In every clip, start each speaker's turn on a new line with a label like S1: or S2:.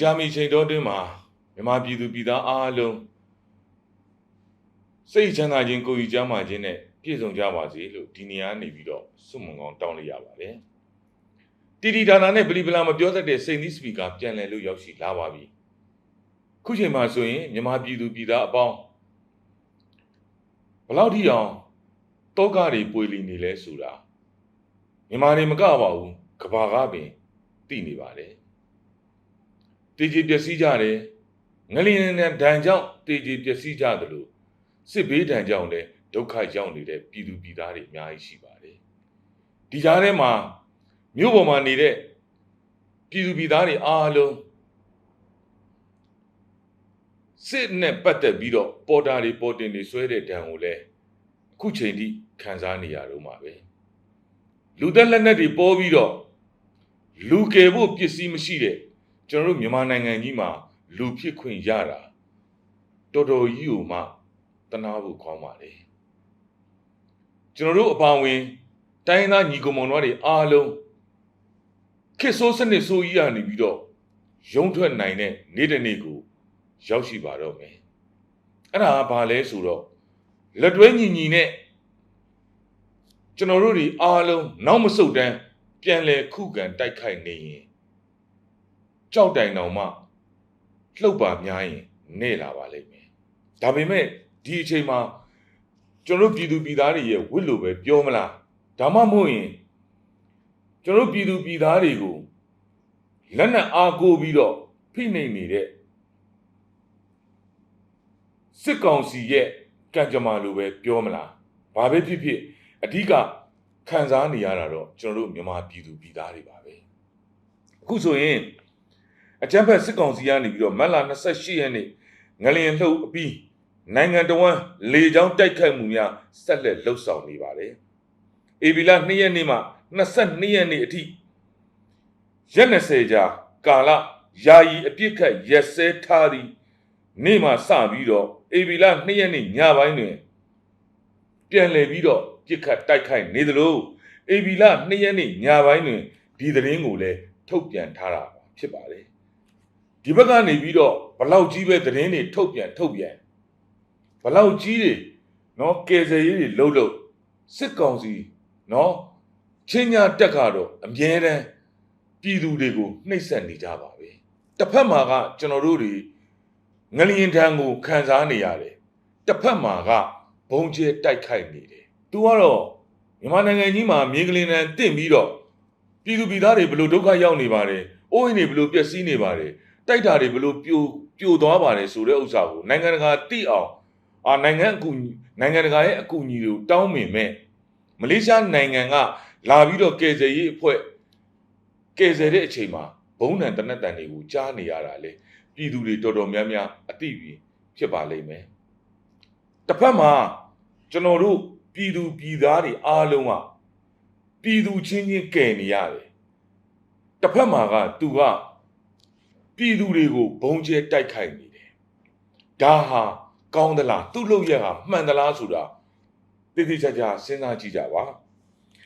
S1: ကြာမီချိန်တော်တွင်းမှာမြန်မာပြည်သူပြည်သားအားလုံးစိတ်ချမ်းသာခြင်းကိုယ်ယူကျမ်းမာခြင်းနဲ့ပြည့်စုံကြပါစေလို့ဒီနေရာနေပြီးတော့ဆုမွန်ကောင်းတောင်းလိုက်ရပါတယ်တီတီဒါနာနဲ့ပလီပလာမပြောတတ်တဲ့စိန်သီးစပီကာပြန်လည်လို့ရောက်ရှိလာပါပြီခုချိန်မှာဆိုရင်မြန်မာပြည်သူပြည်သားအပေါင်းဘယ်လောက်ထိအောင်တောကတွေပွေလီနေလဲဆိုတာမြန်မာတွေမကပါဘူးကဘာကပင်သိနေပါတယ် တည်ကြည်ပျက်စီးကြတယ်ငလျင်နဲ့ဒဏ်ကြောင့်တည်ကြည်ပျက်စီးကြသလိုစစ်ဘေးဒဏ်ကြောင့်လည်းဒုက္ခရောက်နေတဲ့ပြည်သူပြည်သားတွေအများကြီးရှိပါတယ်ဒီကြားထဲမှာမြို့ပေါ်မှာနေတဲ့ပြည်သူပြည်သားတွေအားလုံးစစ်နဲ့ပတ်သက်ပြီးတော့ပေါ်တာတွေပေါ်တင်တွေဆွဲတဲ့ဒဏ်ကိုလည်းအခုချိန်ထိခံစားနေရတော့မှာပဲလူသက်လက်နက်တွေပေါ်ပြီးတော့လူကယ်ဖို့ပစ္စည်းမရှိတဲ့ ကျွန်တော်တို့မြန်မာနိုင်ငံကြီးမှာလူဖြစ်ခွင့်ရတာတော်တော်ကြီးကိုမှတနာဖို့ကောင်းပါလေကျွန်တော်တို့အပါဝင်တိုင်းရင်းသားညီကောင်မောင်တို့တွေအားလုံးခစ်ဆိုးစနစ်ဆိုးကြီးကနေပြီးတော့ရုံးထွက်နိုင်တဲ့နေ့တစ်နေ့ကိုရောက်ရှိပါတော့မယ်အဲ့ဒါကဘာလဲဆိုတော့လက်တွဲညီညီနဲ့ကျွန်တော်တို့တွေအားလုံးနောက်မဆုတ်တမ်းပြန်လဲခုခံတိုက်ခိုက်နေရင် ကြောက်တိုင်တော်မှလှုပ်ပါများရင်နေလာပါလိမ့်မယ်ဒါပေမဲ့ဒီအချိန်မှာကျွန်တော်တို့ပြည်သူပြည်သားတွေရဲ့ဝစ်လို့ပဲပြောမလားဒါမှမဟုတ်ရင်ကျွန်တော်တို့ပြည်သူပြည်သားတွေကိုလက်နက်အားကိုးပြီးတော့ဖိနှိပ်နေတဲ့စစ်ကောင်စီရဲ့ကံကြမ္မာလိုပဲပြောမလားဘာပဲဖြစ်ဖြစ်အဓိကခံစားနေရတာတော့ကျွန်တော်တို့မြန်မာပြည်သူပြည်သားတွေပါပဲအခုဆိုရင် အကြံဖက်စစ်ကောင်စီကနေပြီးတော့မတ်လ28ရက်နေ့ငလျင်လှုပ်အပြီးနိုင်ငံတော်ဝန်လေကြောင်းတိုက်ခိုက်မှုများဆက်လက်လှုပ်ဆောင်နေပါတယ်။အေဗီလာ2ရက်နေ့မှ22ရက်နေ့အထိရက်20ကြာကာလယာယီအပြစ်ခတ်ရက်စဲထားသည့်နေ့မှစပြီးတော့အေဗီလာ2ရက်နေ့ညပိုင်းတွင်ပြန်လည်ပြီးတော့ပြစ်ခတ်တိုက်ခိုက်နေသလိုအေဗီလာ2ရက်နေ့ညပိုင်းတွင်ဒီသတင်းကိုလည်းထုတ်ပြန်ထားတာဖြစ်ပါတယ်။ ဒီဘက်ကနေပြီးတော့ဘလောက်ကြီးပဲသတင်းတွေထုတ်ပြန်ထုတ်ပြန်ဘလောက်ကြီးတွေနော်ကယ်ဆယ်ရေးတွေလှုပ်လှုပ်စစ်ကောင်စီနော်ချင်းညာတက်ကတော့အမြဲတမ်းပြည်သူတွေကိုနှိပ်စက်နေကြပါပဲတစ်ဖက်မှာကကျွန်တော်တို့တွေငလျင်ထံကိုခံစားနေရတယ်တစ်ဖက်မှာကဘုံကျဲတိုက်ခိုက်နေတယ်သူကတော့မြန်မာနိုင်ငံကြီးမှာမြေကလင်တန်တင့်ပြီးတော့ပြည်သူပြည်သားတွေဘလို့ဒုက္ခရောက်နေပါတယ်အိုးအိမ်တွေဘလို့ပျက်စီးနေပါတယ် တိုက်တာတွေဘလို့ပြိုပြိုသွားပါတယ်ဆိုတဲ့ဥစ္စာကိုနိုင်ငံတကာသိအောင်အာနိုင်ငံအကူနိုင်ငံတကာရဲ့အကူအညီတွေကိုတောင်းပင်မဲ့မလေးရှားနိုင်ငံကလာပြီးတော့ကယ်ဆယ်ရေးအဖွဲ့ကယ်ဆယ်တဲ့အချိန်မှာဘုံနံတနက်တန်တွေကိုကြားနေရတာလေပြည်သူတွေတော်တော်များများအသိပြီးဖြစ်ပါလိမ့်မယ်တစ်ဖက်မှာကျွန်တော်တို့ပြည်သူပြည်သားတွေအားလုံးကပြည်သူချင်းချင်းကယ်နေရတယ်တစ်ဖက်မှာကသူက ပြည်သူတွေကိုဘုံကျဲတိုက်ခိုက်နေတယ်ဒါဟာကောင်းသလားသူ့လုပ်ရဟာမှန်သလားဆိုတာတိတိကျကျစဉ်းစားကြည့်ကြပါ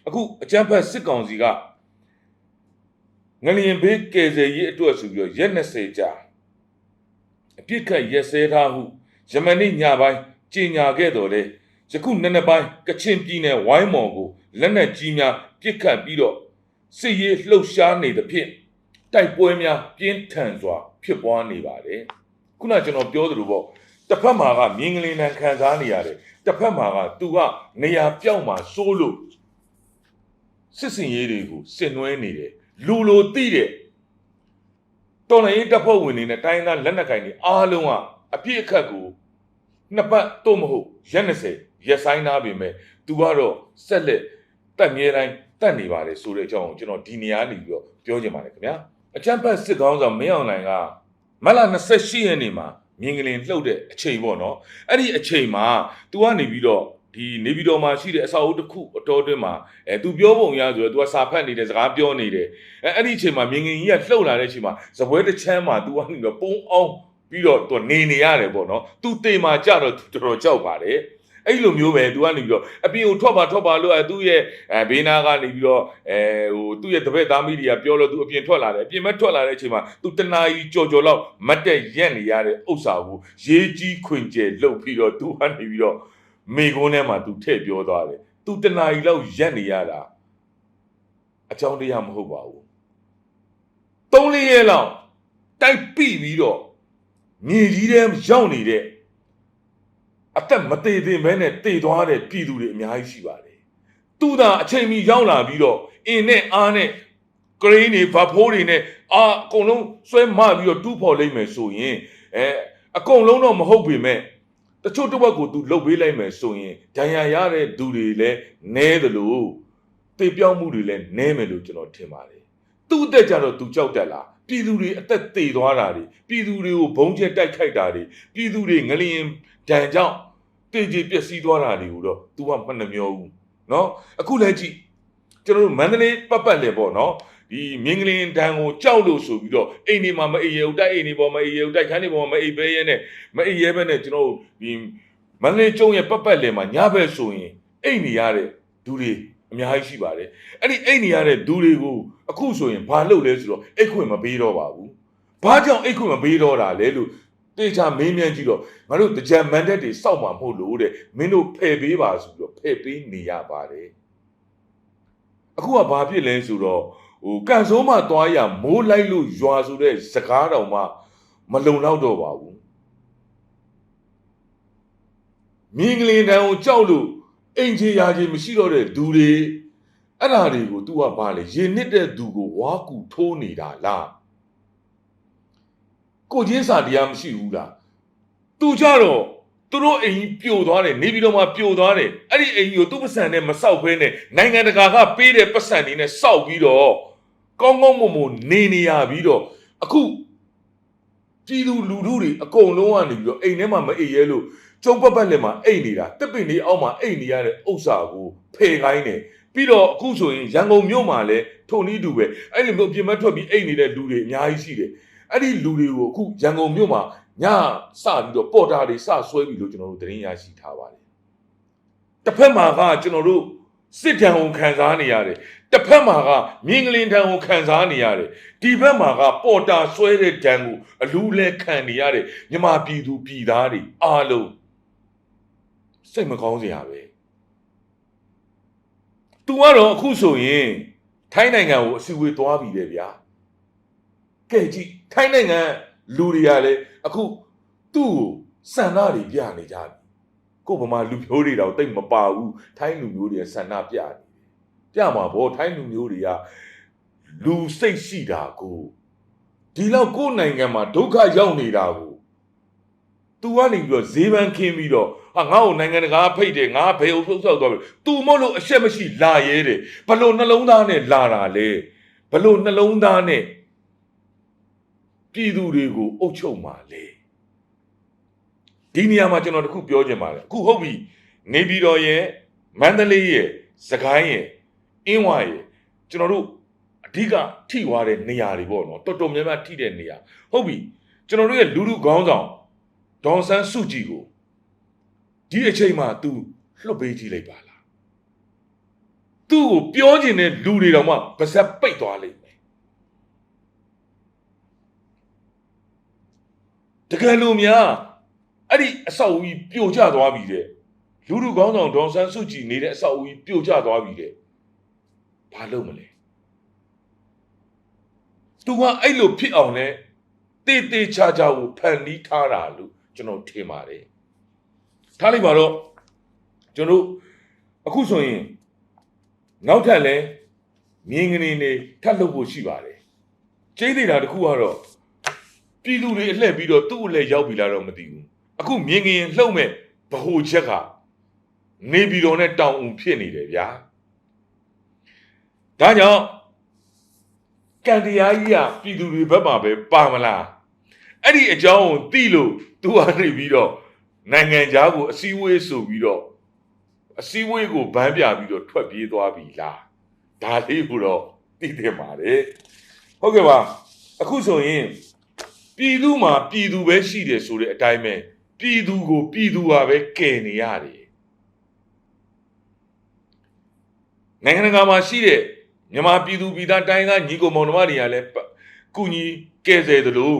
S1: အခုအကြမ်းဖက်စစ်ကောင်စီကငလျင်ဘေးကယ်ဆယ်ရေးအတွက်ဆိုပြီးတော့ရက်20ကြာအပြစ်ခတ်ရက်စဲထားဟုယမနေ့ညပိုင်းကြေညာခဲ့တော်လဲယခုနေ့နေ့ပိုင်းကချင်ပြည်နယ်ဝိုင်းမော်ကိုလက်နက်ကြီးများပစ်ခတ်ပြီးတော့စစ်ရေးလှုပ်ရှားနေသဖြင့် တိုက်ပွဲများပြင်းထန်စွာ ဖြစ်ပွားနေပါတယ်ခုနကျွန်တော်ပြောသလိုပေါ့တစ်ဖက်မှာကမြင်းကလေးနံခံစားနေရတယ်တစ်ဖက်မှာကသူကနေရာပြောက်မှာစိုးလို့စစ်စင်ရေးတွေကိုစစ်နွဲနေတယ်လူလိုသိတဲ့တော်လိုင်းတပ်ဖွဲ့ဝင်တွေနဲ့တိုင်းသားလက်နက်ကင်တွေအားလုံးကအပြစ်အခတ်ကိုနှစ်ပတ်တော့မဟုတ်ရက်20ရက်ဆိုင်သားပြင်မဲ့သူကတော့ဆက်လက်တက်မြဲတိုင်းတက်နေပါတယ်ဆိုတဲ့အကြောင်းကိုကျွန်တော်ဒီနေရာနေပြီးတော့ပြောချင်ပါတယ်ခင်ဗျာ အချမ်းဖတ်စစ်ကောင်းဆောင်မင်းအောင်လှိုင်ကမလ28ရက်နေ့မှာမြင်းကလေးလှုပ်တဲ့အချိန်ပေါ့နော်အဲ့ဒီအချိန်မှာ तू ကနေပြီးတော့ဒီနေပြည်တော်မှာရှိတဲ့အစာအုပ်တစ်ခုအတော်တွင်းမှာအဲ तू ပြောပုံရဆိုတော့ तू ကစာဖတ်နေတယ်စကားပြောနေတယ်အဲအဲ့ဒီအချိန်မှာမြင်းကလေးကြီးကလှုပ်လာတဲ့အချိန်မှာဇပွဲတစ်ချမ်းမှာ तू ကနေတော့ပုံအောင်ပြီးတော့ तू နေနေရတယ်ပေါ့နော် तू တေမှာကြတော့တော်တော်ကြောက်ပါတယ် အဲ့လိုမျိုးပဲသူကနေပြီးတော့အပြင်ကိုထွက်ပါထွက်ပါလို့အဲသူ့ရဲ့အဲဘေးနာကနေပြီးတော့အဲဟိုသူ့ရဲ့တပည့်သားမိတွေကပြောလို့သူအပြင်ထွက်လာတယ်အပြင်မထွက်လာတဲ့အချိန်မှာသူတနာကြီးကြော်ကြော်လောက်မတ်တက်ရက်နေရတဲ့ဥစ္စာကိုရေးကြီးခွင်ကျဲလှုပ်ပြီးတော့သူကနေပြီးတော့မိကုန်းထဲမှာသူထည့်ပြောသွားတယ်သူတနာကြီးလောက်ရက်နေရတာအကြောင်းတရားမဟုတ်ပါဘူး၃လရက်လောက်တိုက်ပိပြီးတော့မြေကြီးထဲရောက်နေတဲ့ အသက်မသေးသင့်ဘဲနဲ့တည်သွားတဲ့ပြည်သူတွေအများကြီးရှိပါတယ်။သူသာအချိန်မီရောက်လာပြီးတော့အင်းနဲ့အားနဲ့ကရင်းတွေဗဖိုးတွေနဲ့အာအကုန်လုံးဆွဲမပြီးတော့တူးဖော်လိုက်မယ်ဆိုရင်အဲအကုန်လုံးတော့မဟုတ်ပေမဲ့တချို့တစ်ဝက်ကိုသူလှုပ်ပေးလိုက်မယ်ဆိုရင်ဒဏ်ရာရတဲ့သူတွေလည်းနည်းသလိုတေပြောင်းမှုတွေလည်းနည်းမယ်လို့ကျွန်တော်ထင်ပါတယ်။သူ့အသက်ကြတော့သူကြောက်တက်လားပြည်သူတွေအသက်သေသွားတာတွေပြည်သူတွေကိုဘုံကျက်တိုက်ခိုက်တာတွေပြည်သူတွေငလျင် ဒဏ်ကြောင့်တည်ကြည်ပျက်စီးသွားတာတွေကိုတော့ तू ကမနှမျောဘူးเนาะအခုလည်းကြည့်ကျွန်တော်တို့မန္တလေးပတ်ပတ်လေပေါ့เนาะဒီမြင်းကလင်းဒဏ်ကိုကြောက်လို့ဆိုပြီးတော့အိမ်နေမှာမအိမ်ရဲဦးတိုက်အိမ်နေပေါ်မအိမ်ရဲဦးတိုက်ခန်းနေပေါ်မှာမအိမ်ပဲရဲနဲ့မအိမ်ရဲပဲနဲ့ကျွန်တော်တို့ဒီမန္တလေးကျုံရဲ့ပတ်ပတ်လေမှာညဘက်ဆိုရင်အိမ်နေရတဲ့ဒူတွေအများကြီးရှိပါတယ်အဲ့ဒီအိမ်နေရတဲ့ဒူတွေကိုအခုဆိုရင်ဘာလုပ်လဲဆိုတော့အိတ်ခွင့်မပေးတော့ပါဘူးဘာကြောင့်အိတ်ခွင့်မပေးတော့တာလဲလို့ တေချာမင်းမြန်းကြည့်တော့ငါတို့တကြံမန်တက်တွေစောက်မှာမဟုတ်လို့တဲ့မင်းတို့ဖယ်ပေးပါဆိုပြီးတော့ဖယ်ပေးနေရပါတယ်အခုကဘာဖြစ်လဲဆိုတော့ဟိုကန်စိုးမှသွားရမိုးလိုက်လို့ရွာဆိုတဲ့စကားတော်မှမလုံလောက်တော့ပါဘူးမြင်းကလေးတန်းကိုကြောက်လို့အိမ်ချေရာချေမရှိတော့တဲ့သူတွေအဲ့ဓာတွေကို तू ကဘာလဲရင်နစ်တဲ့သူကိုဝါကူထိုးနေတာလား ကိုချင်းစာတရားမရှိဘူးလားသူကြတော့သူတို့အိမ်ပြိုသွားတယ်နေပြီးတော့မှပြိုသွားတယ်အဲ့ဒီအိမ်ကိုသူ့ပစံနဲ့မဆောက်ဘဲနဲ့နိုင်ငံတကာကပေးတဲ့ပစံတွေနဲ့စောက်ပြီးတော့ကောင်းကောင်းမွန်မွန်နေနေရပြီးတော့အခုပြည်သူလူထုတွေအကုန်လုံးကနေပြီးတော့အိမ်ထဲမှာမအိပ်ရဲလို့ကျုံပတ်ပတ်လည်းမှာအိပ်နေတာတက်ပင်လေးအောက်မှာအိပ်နေရတဲ့ဥစ္စာကိုဖယ်ခိုင်းတယ်ပြီးတော့အခုဆိုရင်ရန်ကုန်မြို့မှာလည်းထုံနည်းတူပဲအဲ့လိုမျိုးပြင်မထွက်ပြီးအိပ်နေတဲ့လူတွေအများကြီးရှိတယ် အဲ့ဒီလူတွေကိုအခုရန်ကုန်မြို့မှာညစပြီးတော့ပေါ်တာတွေစဆွဲပြီးလို့ကျွန်တော်တို့သတင်းရရှိထားပါတယ်။တစ်ဖက်မှာကကျွန်တော်တို့စစ်တံကိုခံစားနေရတယ်။တစ်ဖက်မှာကမြင်းကလင်းတံကိုခံစားနေရတယ်။ဒီဘက်မှာကပေါ်တာဆွဲတဲ့တံကိုအလူလဲခံနေရတဲ့မြမပြည်သူပြည်သားတွေအားလုံးစိတ်မကောင်းစရာပဲ။ तू ကတော့အခုဆိုရင်ထိုင်းနိုင်ငံကိုအစီအဝေးသွားပြီလေဗျာ။ကဲကြည့် ထိုင်းနိုင်ငံလူတွေကလည်းအခုသူ့ကိုစန္ဒတွေပြနေကြပြီကို့ဗမာလူမျိုးတွေတော့တိတ်မပါဘူးထိုင်းလူမျိုးတွေကစန္ဒပြနေတယ်ပြမှာဗောထိုင်းလူမျိုးတွေကလူစိတ်ရှိတာကိုဒီလောက်ကိုယ့်နိုင်ငံမှာဒုက္ခရောက်နေတာကို तू ကနေပြီးတော့ဈေးပန်းခင်းပြီးတော့ဟာငါ့ကိုနိုင်ငံတကာဖိတ်တယ်ငါဘယ်အုပ်ဆုပ်ဆောက်သွားပြီ तू မို့လို့အရှက်မရှိလာရဲတယ်ဘလို့နှလုံးသားနဲ့လာတာလေဘလို့နှလုံးသားနဲ့ ပြည်သူတွေကိုအုပ်ချုပ်မှာလေဒီနေရာမှာကျွန်တော်တခုပြောချင်ပါတယ်အခုဟုတ်ပြီနေပြည်တော်ရဲ့မန္တလေးရဲ့စကိုင်းရဲ့အင်းဝါရဲ့ကျွန်တော်တို့အဓိကထိသွားတဲ့နေရာတွေပေါ့နော်တော်တော်များများထိတဲ့နေရာဟုတ်ပြီကျွန်တော်တို့ရဲ့လူလူခေါင်းဆောင်ဒေါန်ဆန်းစုကြည်ကိုဒီအချိန်မှာ तू လွတ်ပေးကြည့်လိုက်ပါလားသူ့ကိုပြောချင်တဲ့လူတွေတောင်မှပါဇက်ပိတ်သွားလိမ့်မယ် တကယ်လို့များအဲ့ဒီအဆောက်အဦကြီးပြိုကျသွားပြီတဲ့လူလူကောင်းဆောင်ဒေါန်ဆန်းစုကြည်နေတဲ့အဆောက်အဦကြီးပြိုကျသွားပြီတဲ့ဘာလုပ်မလဲသူကအဲ့လိုဖြစ်အောင်လဲတေးသေးချာချာကိုဖန်နီးထားတာလို့ကျွန်တော်ထင်ပါတယ်ထားလိုက်ပါတော့ကျွန်တော်တို့အခုဆိုရင်နောက်ထပ်လဲမြင်းကနေနေထပ်လုပ်ဖို့ရှိပါတယ်ကျိန်းနေတာတခုကတော့ ပြည်သူတွေအလှည့်ပြီးတော့သူ့အလှည့်ရောက်ပြီလားတော့မသိဘူးအခုမြင်ငင်လှုပ်မဲ့ဗဟိုချက်ကနေပြည်တော်နဲ့တောင်ဦးဖြစ်နေတယ်ဗျာဒါကြောင့်ကံတရားကြီးကပြည်သူတွေဘက်မှာပဲပါမလားအဲ့ဒီအကြောင်းကိုသိလို့သူကနေပြီးတော့နိုင်ငံသားကိုအစည်းအဝေးဆိုပြီးတော့အစည်းအဝေးကိုဗန်းပြပြီးတော့ထွက်ပြေးသွားပြီလားဒါလေးကိုတော့သိတယ်ပါတယ်ဟုတ်ကဲ့ပါအခုဆိုရင် ပြည်သူမှာပြည်သူပဲရှိတယ်ဆိုတဲ့အတိုင်းပဲပြည်သူကိုပြည်သူဟာပဲကယ်နေရတယ်နိုင်ငံတကာမှာရှိတဲ့မြန်မာပြည်သူပြည်သားတိုင်းသားညီကိုမောင်နှမတွေကလည်းကုညီကယ်ဆယ်သလို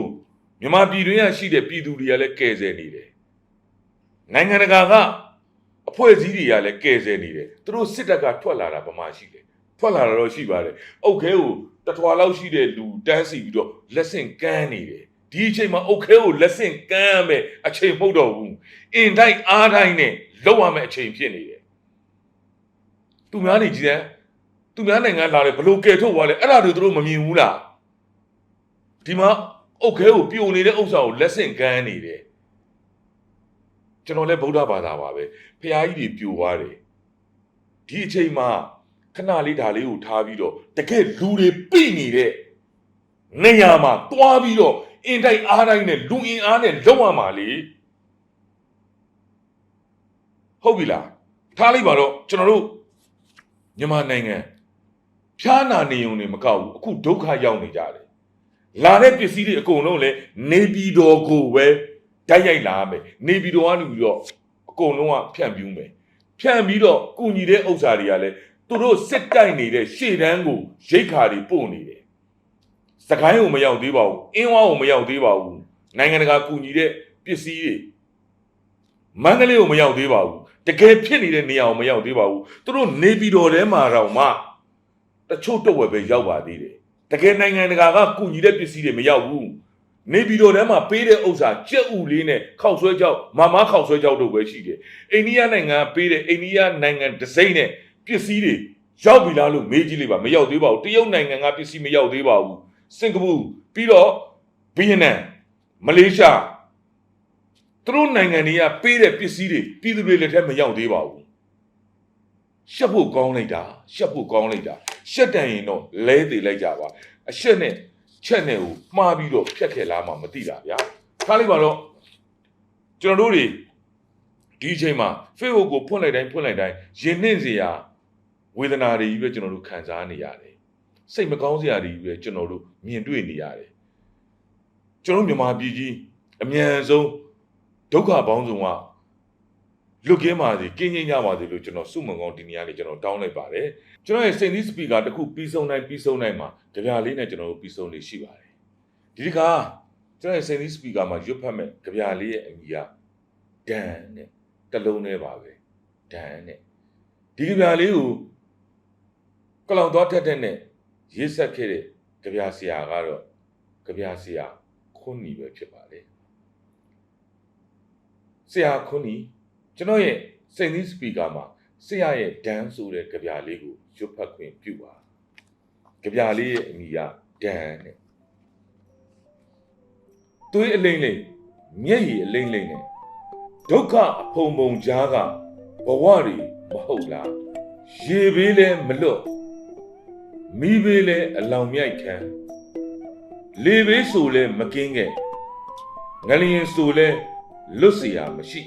S1: မြန်မာပြည်တွင်းကရှိတဲ့ပြည်သူတွေကလည်းကယ်ဆယ်နေတယ်နိုင်ငံတကာကအဖွဲ့အစည်းတွေကလည်းကယ်ဆယ်နေတယ်သူတို့စစ်တပ်ကထွက်လာတာဗမာရှိတယ်ထွက်လာတာတော့ရှိပါတယ်အုတ်ခဲကိုတထွာလောက်ရှိတဲ့လူတန်းစီပြီးတော့လက်ဆင့်ကမ်းနေတယ် ဒီအချိန်မှာအုတ်ခဲကိုလက်ဆင့်ကမ်းရမယ်အချိန်မဟုတ်တော့ဘူးအင်တိုင်းအားတိုင်းနဲ့လောက်ရမယ်အချိန်ဖြစ်နေတယ်သူများနေကြည့်တယ်သူများနိုင်ငံလာတယ်ဘလို့ကယ်ထုတ်သွားလဲအဲ့ဒါတွေသူတို့မမြင်ဘူးလားဒီမှာအုတ်ခဲကိုပြိုနေတဲ့ဥစ္စာကိုလက်ဆင့်ကမ်းနေတယ်ကျွန်တော်လည်းဗုဒ္ဓဘာသာပါပဲဖះကြီးတွေပြိုသွားတယ်ဒီအချိန်မှာခဏလေးဒါလေးကိုထားပြီးတော့တကယ်လူတွေပြိနေတဲ့နေရာမှာတွားပြီးတော့ အင်တိုက်အားတိုင်းနဲ့လူအင်အားနဲ့လုံရမှာလေဟုတ်ပြီလားထားလိုက်ပါတော့ကျွန်တော်တို့မြန်မာနိုင်ငံဖျားနာနေုံနေမကောက်ဘူးအခုဒုက္ခရောက်နေကြတယ်လာတဲ့ပစ္စည်းတွေအကုန်လုံးလည်းနေပြည်တော်ကိုပဲဓာတ်ရိုက်လာမယ်နေပြည်တော်ကနေပြီးတော့အကုန်လုံးကဖြန့်ပြူးမယ်ဖြန့်ပြီးတော့ကုညီတဲ့ဥစ္စာတွေကလည်းသူတို့စစ်တိုက်နေတဲ့ရှေ့တန်းကိုရိတ်ခါတွေပို့နေတယ် စကိုင်းကိုမရောက်သေးပါဘူးအင်းဝါကိုမရောက်သေးပါဘူးနိုင်ငံတကာကုညီတဲ့ပစ္စည်းတွေမန္တလေးကိုမရောက်သေးပါဘူးတကယ်ဖြစ်နေတဲ့နေရာကိုမရောက်သေးပါဘူးသူတို့နေပြည်တော်ထဲမှာတော့မှတချို့တော့ဝယ်ပဲရောက်ပါသေးတယ်တကယ်နိုင်ငံတကာကကုညီတဲ့ပစ္စည်းတွေမရောက်ဘူးနေပြည်တော်ထဲမှာပေးတဲ့ဥစ္စာကြက်ဥလေးနဲ့ခောက်ဆွဲကြောက်မမခောက်ဆွဲကြောက်တို့ပဲရှိတယ်အိန္ဒိယနိုင်ငံကပေးတဲ့အိန္ဒိယနိုင်ငံဒစိမ့်နဲ့ပစ္စည်းတွေရောက်ပြီလားလို့မေးကြည့်လိုက်ပါမရောက်သေးပါဘူးတရုတ်နိုင်ငံကပစ္စည်းမရောက်သေးပါဘူး စင်ကာပူပြီးတော့ဗီယက်နမ်မလေးရှားသူတို့နိုင်ငံတွေကပေးတဲ့ပစ္စည်းတွေပြည်သူတွေလက်ထက်မရောက်သေးပါဘူးရှက်ဖို့ကောင်းလိုက်တာရှက်ဖို့ကောင်းလိုက်တာရှက်တန်ရင်တော့လဲသေးလိုက်ကြပါအရှက်နဲ့ချက်နဲ့ကိုမှားပြီးတော့ဖြတ်ခဲ့လားမှမသိတာဗျာထားလိုက်ပါတော့ကျွန်တော်တို့တွေဒီအချိန်မှာ Facebook ကိုဖွင့်လိုက်တိုင်းဖွင့်လိုက်တိုင်းရင်နှင့်စရာဝေဒနာတွေကြီးပဲကျွန်တော်တို့ခံစားနေရတယ် စိတ်မကောင်းစရာတွေကြီးပဲကျွန်တော်တို့မြင်တွေ့နေရတယ်ကျွန်တော်မြန်မာပြည်ကြီးအမြန်ဆုံးဒုက္ခပေါင်းစုံကလွတ်ကင်းပါစေကင်းငြိမ်းကြပါစေလို့ကျွန်တော်စုမုံကောင်းဒီနေရာလေးကျွန်တော်တောင်းလိုက်ပါတယ်ကျွန်တော်ရဲ့စိတ်သီးစပီကာတစ်ခုပြီးဆုံးတိုင်းပြီးဆုံးတိုင်းမှာကြပြလေးနဲ့ကျွန်တော်တို့ပြီးဆုံးလေးရှိပါတယ်ဒီဒီကကျွန်တော်ရဲ့စိတ်သီးစပီကာမှာရွတ်ဖတ်မဲ့ကြပြလေးရဲ့အမည်ကဒန်နဲ့တလုံးနဲ့ပါပဲဒန်နဲ့ဒီကြပြလေးကိုကလောင်သွားထက်တဲ့နဲ့ ရေးဆက်ခဲ့တဲ့ကြပြဆရာကတော့ကြပြဆရာခွန်းနီပဲဖြစ်ပါတယ်ဆရာခွန်းနီကျွန်တော်ရဲ့စိတ်သီးစပီကာမှာဆရာရဲ့ဒန်ဆိုတဲ့ကြပြလေးကိုရွတ်ဖတ်ခွင့်ပြုပါကြပြလေးရဲ့အမည်ကဒန်နဲ့သွေးအလိမ့်လိမ့်မျက်ရည်အလိမ့်လိမ့်နဲ့ဒုက္ခအဖုံဖုံကြားကဘဝတွေမဟုတ်လားရေဘေးလဲမလွတ် မိဘေးလဲအလောင်မြိုက်ခံလေဘေးဆိုလဲမကင်းခဲ့ငလျင်ဆိုလဲလွတ်เสียမရှိ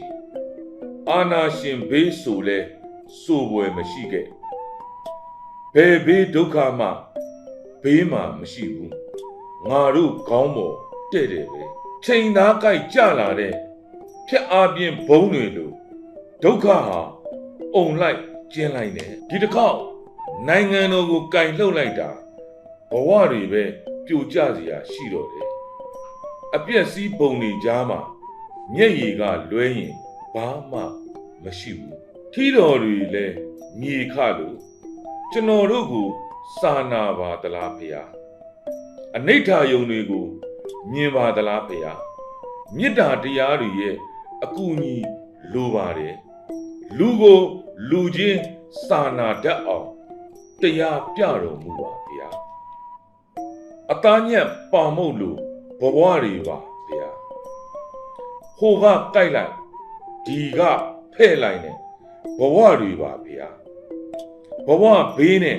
S1: အာနာရှင်ဘေးဆိုလဲစိုးပွဲမရှိခဲ့ဘယ်ဘေးဒုက္ခမှဘေးမှမရှိဘူးငါတို့ခေါင်းပေါ်တဲ့တယ်ပဲချိန်သားကြိုက်ကြလာတဲ့ဖြက်အားပြင်းဘုံတွေလိုဒုက္ခဟာအုံလိုက်ကျင်းလိုက်တယ်ဒီတစ်ခေါက် နိုင်ငံတော်ကိုကင်လှုပ်လိုက်တာဘဝတွေပဲပြိုကျစရာရှိတော့တယ်အပြက်စီးပုံတွေကြားမှာမျက်ရည်ကလွဲရင်ဘာမှမရှိဘူးထီတော်တွေလည်းမြေခလို့ကျွန်တော်တို့ကိုစာနာပါသလားဖေဟာအနိဋ္ဌာယုံတွေကိုမြင်ပါသလားဖေဟာမေတ္တာတရားတွေရဲ့အကူအညီလိုပါတယ်လူကိုလူချင်းစာနာတတ်အောင် တရားပြတော်မူပါဖေဟာအသားညက်ပေါင်မုတ်လို့ဘဝတွေပါဖေဟာဟိုကကြိုက်လိုက်ဒီကဖဲ့လိုက်နဲ့ဘဝတွေပါဗျာဘဝဘေးနဲ့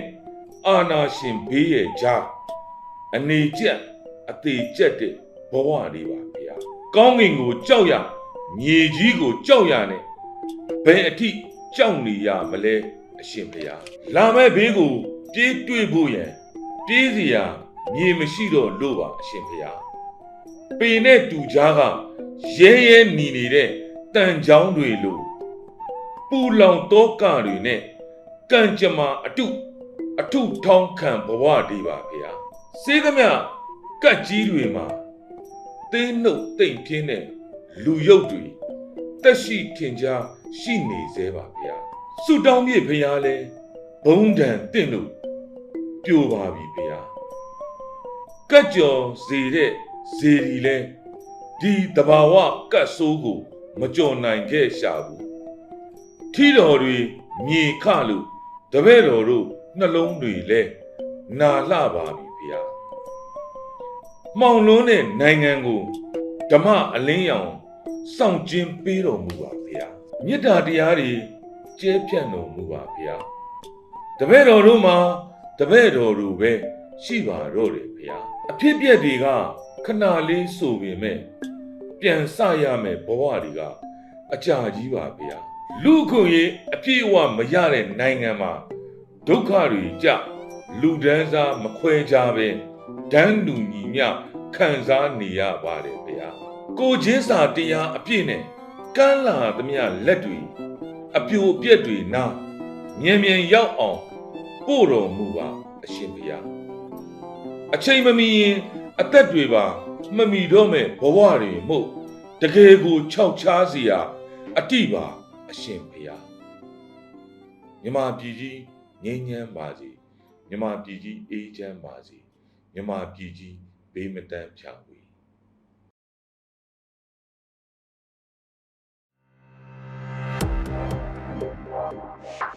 S1: အာနာရှင်ဘေးရဲ့ကြားအနေကျက်အသေးကျက်တဲ့ဘဝတွေပါဗျာကောင်းကင်ကိုကြောက်ရမြေကြီးကိုကြောက်ရနဲ့ဘယ်အထိကြောက်နေရမလဲ အရှင်ဘုရားလာမဲ့ဘေးကိုပြေးတွေ့ဖို့ရန်ပြေးစီရာမြေမရှိတော့လို့ပါအရှင်ဘုရားပေနဲ့တူကြားကရဲရဲหนีနေတဲ့တန်ချောင်းတွေလို့ပူလောင်တောကတွေနဲ့ကံကြမ္မာအတုအထုထောင်းခံဘဝဒီပါဗျာစေးသမျှကတ်ကြီးတွေမှာသင်းနှုတ်တိမ်ပြင်းတဲ့လူရုပ်တွေတက်ရှိထင်ရှားရှိနေသေးပါဗျာ ဆုတောင်းမြေဖျားလဲဘုံတန်တင့်လို့ပြိုပါပြီဗျာကတ်ကြော်စေတဲ့ဇေရီလဲဒီတဘာဝကတ်ဆိုးကိုမကြော်နိုင်ခဲ့ရှာဘူးထီတော်တွေမြေခလို့တပည့်တော်တို့နှလုံးတွေလဲနာလှပါပြီဗျာမှောင်လွန်းတဲ့နိုင်ငံကိုဓမ္မအလင်းရောင်စောင့်ခြင်းပေးတော်မူပါဗျာမေတ္တာတရားတွေ ကျဲပြန့်တော်မူပါဗျာတပည့်တော်တို့မှာတပည့်တော်တို့ပဲရှိပါတော့တယ်ဗျာအဖြစ်အပျက်တွေကခဏလေးဆိုပေမဲ့ပြန်ဆရမယ်ဘဝတွေကအကြာကြီးပါဗျာလူအခွင့်အရေးအပြည့်အဝမရတဲ့နိုင်ငံမှာဒုက္ခတွေကြလူဒန်းစားမခွဲကြပဲဒန်းလူညီမျှခံစားနေရပါတယ်ဗျာကိုချင်းစာတရားအပြည့်နဲ့ကမ်းလာသမျှလက်တွေ အပြိုအပြက်တွေနာမြန်မြန်ရောက်အောင်ပို့တော်မူပါအရှင်ဘုရားအချိန်မမီရင်အသက်တွေပါမမီတော့မဲ့ဘဝတွေမို့တကယ်ကိုခြောက်ချားစီရာအတိပါအရှင်ဘုရားမြမပြည်ကြီးငြိမ်းချမ်းပါစေမြမပြည်ကြီးအေးချမ်းပါစေမြမပြည်ကြီးဘေးမတန်းဖြောင်း Thank you.